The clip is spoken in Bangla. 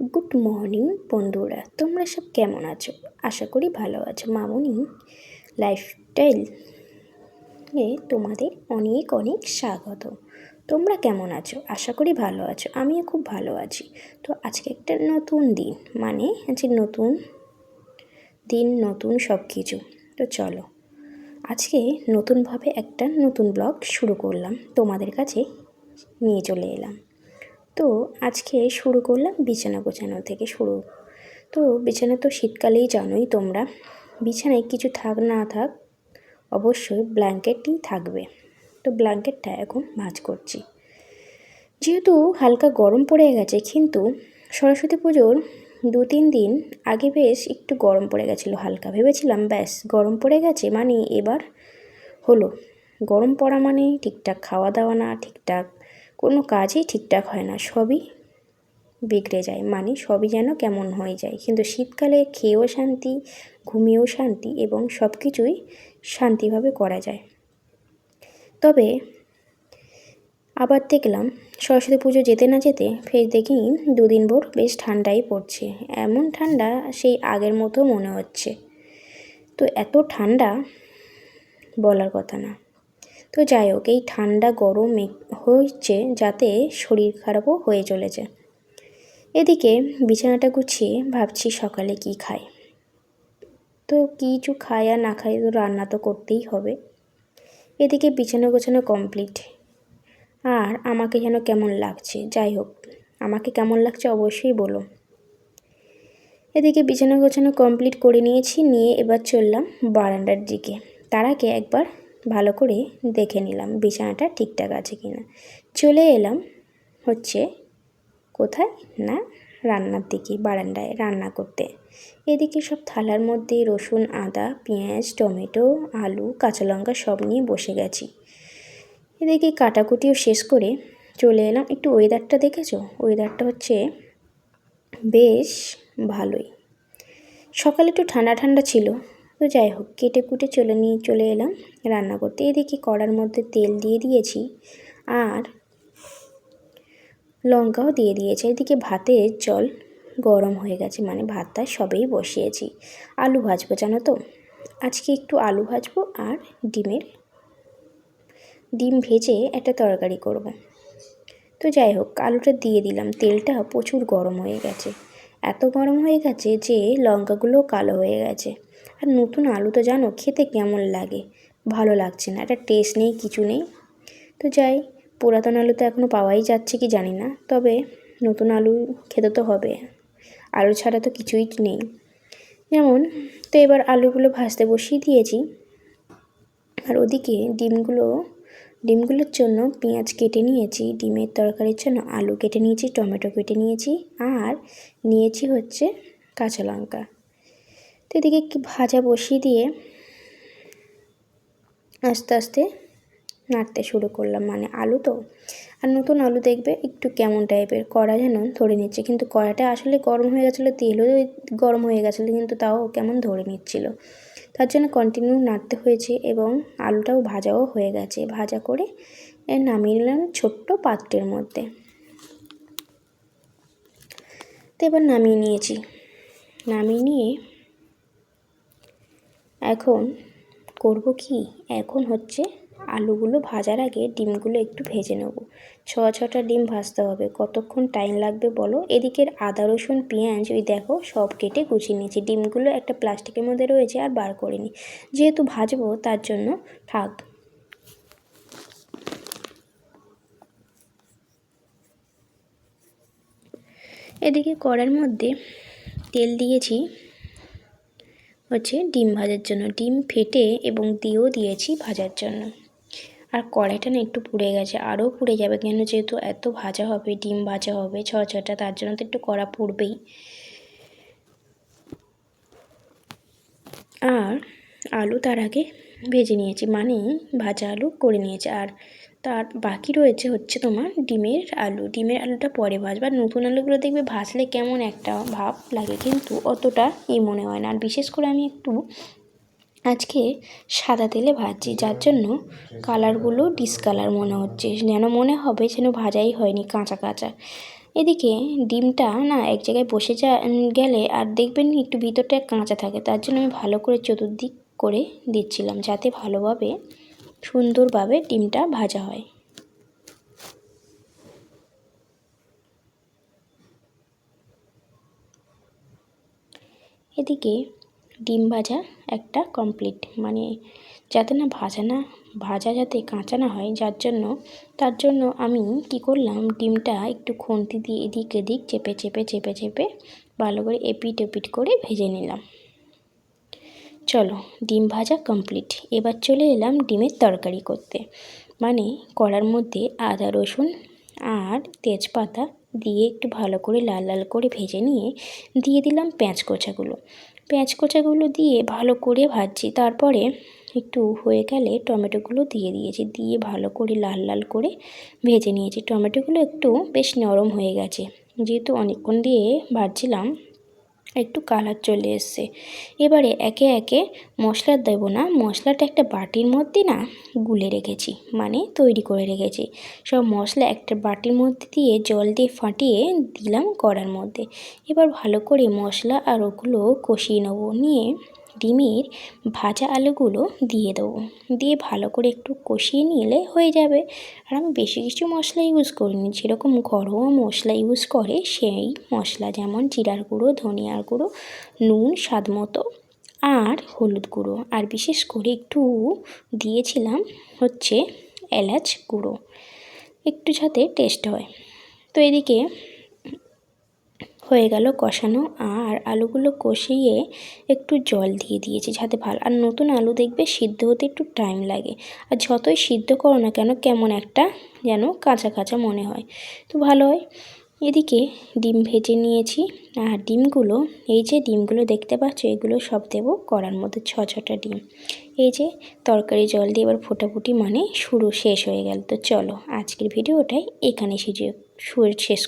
গুড মর্নিং বন্ধুরা। তোমরা সব কেমন আছো? আশা করি ভালো আছো। মামনি লাইফস্টাইল এ তোমাদের অনেক অনেক স্বাগত। তোমরা কেমন আছো? আশা করি ভালো আছো। আমিও খুব ভালো আছি। তো আজকে একটা নতুন দিন মানে আজকে নতুন দিন, নতুন সব কিছু তো চলো, আজকে নতুনভাবে একটা নতুন ব্লগ শুরু করলাম। তোমাদের কাছে নিয়ে চলে এলাম। তো আজকে শুরু করলাম বিছানা গোছানো থেকে শুরু। তো বিছানা তো শীতকালেই জানোই তোমরা। বিছানায় কিছু থাক না থাক, অবশ্যই ব্ল্যাঙ্কেটই থাকবে। তো ব্ল্যাঙ্কেটটা এখন ভাঁজ করছি। যেহেতু হালকা গরম পড়ে গেছে, কিন্তু সরস্বতী পুজোর দু তিন দিন আগে বেশ একটু গরম পড়ে গেছিল হালকা। ভেবেছিলাম, ব্যাস, গরম পড়ে গেছে মানে এবার হলো। গরম পড়া মানে ঠিকঠাক খাওয়া দাওয়া না, ঠিকঠাক কোনো কাজই ঠিকঠাক হয় না, সবই বিগড়ে যায়। মানে সবই যেন কেমন হয়ে যায়। কিন্তু শীতকালে খেয়েও শান্তি, ঘুমিয়েও শান্তি এবং সব কিছুই শান্তিভাবে করা যায়। তবে আবার দেখলাম, সরস্বতী পুজো যেতে না যেতে ফের দেখি দুদিন ভোর বেশ ঠান্ডাই পড়ছে। এমন ঠান্ডা সেই আগের মতো মনে হচ্ছে। তো এত ঠান্ডা বলার কথা না। তো যাই হোক, এই ঠান্ডা গরম হচ্ছে যাতে শরীর খারাপও হয়ে চলেছে। এদিকে বিছানাটা গুছিয়ে ভাবছি সকালে কি খাই। তো কিছু খাই আর না খাই তো রান্না তো করতেই হবে। এদিকে বিছানা গোছানো কমপ্লিট আর আমাকে যেন কেমন লাগছে, যাই হোক, আমাকে কেমন লাগছে অবশ্যই বলো। এদিকে বিছানা গোছানো কমপ্লিট করে নিয়েছি, নিয়ে এবার চললাম বারান্দার দিকে। তার আগে একবার ভালো করে দেখে নিলাম বিছানাটা ঠিকঠাক আছে কি না। চলে এলাম হচ্ছে কোথায় না রান্নার দিকে, বারান্দায় রান্না করতে। এদিকে সব থালার মধ্যে রসুন, আদা, পেঁয়াজ, টমেটো, আলু, কাঁচা লঙ্কা সব নিয়ে বসে গেছি। এদিকে কাটাকুটিও শেষ করে চলে এলাম। একটু ওয়েদারটা দেখেছ? ওয়েদারটা হচ্ছে বেশ ভালোই। সকালে একটু ঠান্ডা ঠান্ডা ছিল তো যাই হোক, কেটে কুটে চলে নিয়ে চলে এলাম। রান্না করতে এদিকে কড়ার মধ্যে তেল দিয়ে দিয়েছি আর লঙ্কাও দিয়ে দিয়েছি। এদিকে ভাতের জল গরম হয়ে গেছে মানে ভাতটা সবেই বসিয়েছি। আলু ভাজবো, জানো তো? আজকে একটু আলু ভাজবো আর ডিমের, ডিম ভেজে একটা তরকারি করব। তো যাই হোক, আলুটা দিয়ে দিলাম। তেলটা প্রচুর গরম হয়ে গেছে। এত গরম হয়ে গেছে যে লঙ্কাগুলো কালো হয়ে গেছে। আর নতুন আলু তো জানো খেতে কেমন লাগে? ভালো লাগছে না একটা টেস্ট নেই, কিছু নেই। তো যাই, পুরাতন আলু তো এখনও পাওয়াই যাচ্ছে কি জানি না, তবে নতুন আলু খেতে তো হবে। আলু ছাড়া তো কিছুই নেই। যেমন, তো এবার আলুগুলো ভাজতে বসিয়ে দিয়েছি। আর ওদিকে ডিমগুলো, ডিমগুলোর জন্য পেঁয়াজ কেটে নিয়েছি, ডিমের তরকারির জন্য আলু কেটে নিয়েছি, টমেটো কেটে নিয়েছি, আর নিয়েছি হচ্ছে কাঁচা লঙ্কা। তো এদিকে ভাজা বসিয়ে দিয়ে আস্তে আস্তে নাড়তে শুরু করলাম। মানে আলু তো? আর নতুন আলু দেখবে একটু কেমন টাইপের। কড়া যেন ধরে নিচ্ছে। কিন্তু কড়াটা আসলে গরম হয়ে গেছিল, তেলও গরম হয়ে গেছিল, কিন্তু তাও কেমন ধরে নিচ্ছিল। তার জন্য কন্টিনিউ নাড়তে হয়েছে এবং আলুটাও ভাজাও হয়ে গেছে। ভাজা করে নামিয়ে নিলাম ছোট্ট পাত্রের মধ্যে। তো এবার নামিয়ে নিয়েছি। নামিয়ে নিয়ে এখন করব কি? এখন হচ্ছে আলুগুলো ভাজার আগে ডিমগুলো একটু ভেজে নেব। ছ ছটা ডিম ভাজতে হবে। কতক্ষণ টাইম লাগবে বলো? এদিকের আদা, রসুন, পেঁয়াজ, ওই দেখো সব কেটে গুছিয়ে নিয়েছি। ডিমগুলো একটা প্লাস্টিকের মধ্যে রয়েছে আর বার করিনি যেহেতু ভাজবো তার জন্য থাক। এদিকে কড়ার মধ্যে তেল দিয়েছি। হচ্ছে ডিম ভাজার জন্য। ডিম ফেটে এবং দিয়েও দিয়েছি ভাজার জন্য। আর কড়াইটা না একটু পুড়ে গেছে। আরও পুড়ে যাবে কেন? যেহেতু এত ভাজা হবে, ডিম ভাজা হবে ছ ছটা তার জন্য তো একটু কড়া পুড়বেই। আর আলু তার আগে ভেজে নিয়েছি মানে ভাজা আলু করে নিয়েছি। আর তার বাকি রয়েছে হচ্ছে তোমার ডিমের আলু। ডিমের আলুটা পরে ভাজবার নতুন আলুগুলো দেখবে ভাজলে কেমন একটা ভাব লাগে, কিন্তু অতটা এই মনে হয় না। আর বিশেষ করে আমি একটু আজকে সাদা তেলে ভাজছি, যার জন্য কালারগুলো ডিসকালার মনে হচ্ছে। যেন মনে হবে যেন ভাজাই হয়নি কাঁচা কাঁচা। এদিকে ডিমটা না এক জায়গায় বসে যা গেলে আর দেখবেন একটু ভিতরটা কাঁচা থাকে। তার জন্য আমি ভালো করে চতুর্দিক করে দিচ্ছিলাম, যাতে ভালোভাবে সুন্দরভাবে ডিমটা ভাজা হয়। এদিকে ডিম ভাজা একটা কমপ্লিট মানে যাতে না ভাজা না, ভাজা যাতে কাঁচা না হয়, যার জন্য, তার জন্য আমি কি করলাম, ডিমটা একটু খুন্তি দিয়ে এদিক এদিক চেপে চেপে চেপে চেপে ভালো করে এপিট এপিট করে ভেজে নিলাম। চলো, ডিম ভাজা কমপ্লিট এবার চলে এলাম ডিমের তরকারি করতে। মানে কড়ার মধ্যে আদা, রসুন আর তেজপাতা দিয়ে একটু ভালো করে লাল লাল করে ভেজে নিয়ে দিয়ে দিলাম পেঁয়াজ কোচাগুলো। পেঁয়াজ কোচাগুলো দিয়ে ভালো করে ভাজছি। তারপরে একটু হয়ে গেলে টমেটোগুলো দিয়ে দিয়েছি। দিয়ে ভালো করে লাল লাল করে ভেজে নিয়েছি। টমেটোগুলো একটু বেশ নরম হয়ে গেছে। যেহেতু অনেকক্ষণ দিয়ে ভাজছিলাম একটু কালার চলে এসছে। এবারে একে একে মশলা দেব না। মশলাটা একটা বাটির মধ্যে না গুলে রেখেছি মানে তৈরি করে রেখেছি। সব মশলা একটা বাটির মধ্যে দিয়ে জল দিয়ে ফাটিয়ে দিলাম কড়ার মধ্যে। এবার ভালো করে মশলা আর ওগুলো কষিয়ে নেব, নিয়ে ডিমের ভাজা আলুগুলো দিয়ে দেবো। দিয়ে ভালো করে একটু কষিয়ে নিলে হয়ে যাবে। আর আমি বেশি কিছু মশলা ইউজ করিনি। যেরকম ঘরোয়া মশলা ইউজ করে সেই মশলা যেমন জিরার গুঁড়ো, ধনিয়ার গুঁড়ো, নুন, স্বাদ মতো, আর হলুদ গুঁড়ো। আর বিশেষ করে একটু দিয়েছিলাম হচ্ছে এলাচ গুঁড়ো। একটু যাতে টেস্ট হয়। তো এদিকে হয়ে গেল কষানো আর আলুগুলো কষিয়ে একটু জল দিয়ে দিয়েছি যাতে ভালো, আর নতুন আলু দেখবে সিদ্ধ হতে একটু টাইম লাগে। আর যতই সিদ্ধ করো না কেন, কেমন একটা যেন কাঁচা কাঁচা মনে হয়। তো ভালো হয়। এদিকে ডিম ভেজে নিয়েছি আর ডিমগুলো, এই যে ডিমগুলো দেখতে পাচ্ছ, এগুলো সব দেবো করার মধ্যে ছ ছটা ডিম। এই যে তরকারি জল দিয়ে এবার ফোটাফুটি মানে শুরু শেষ হয়ে গেল। তো চলো আজকের ভিডিওটাই এখানে শেষ শেষ